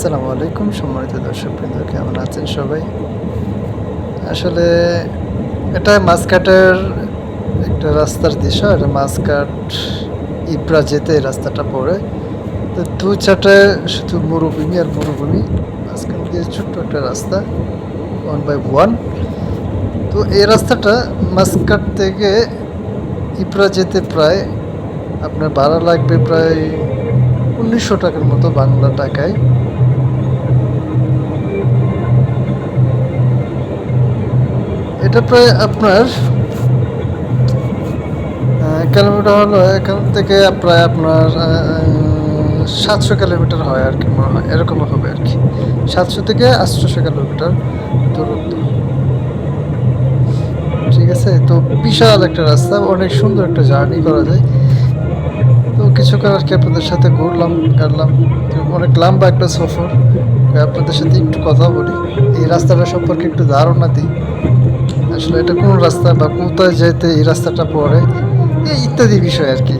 আসসালামু আলাইকুম সম্মানিত দর্শক বৃন্দ কেমন আছেন সবাই? আসলে এটা মাসকাটের একটা রাস্তার দৃশ্য এটা মাসকাট ইপ্রা যেতে রাস্তাটা পড়ে। তো দু চারটে শুধু মরুভূমি আর মরুভূমি, মাঝখান দিয়ে ছোট্ট একটা রাস্তা ওয়ান বাই ওয়ান তো এই রাস্তাটা মাসকাট থেকে ইপ্রা যেতে প্রায় আপনার ভাড়া লাগবে প্রায় উনিশশো টাকার মতো বাংলা টাকায়। এটা প্রায় আপনার কিলোমিটার হলো এখান থেকে প্রায় আপনার সাতশো কিলোমিটার হয় আর কি মনে হয় এরকম হবে আর কি। সাতশো থেকে আটশোশো কিলোমিটার দূরত্ব। ঠিক আছে, তো বিশাল একটা রাস্তা, অনেক সুন্দর একটা জার্নি করা যায়। তো কিছুক্ষণ আর কি আপনাদের সাথে ঘুরলাম, কাটলাম। অনেক লম্বা একটা সফর। আপনাদের সাথে একটু কথা বলি। এই রাস্তাটা সম্পর্কে একটু ধারণা দিই। আসলে এটা কোন রাস্তা বা কোথায় যেতে এই রাস্তাটা পড়ে ইত্যাদি বিষয় আর কি।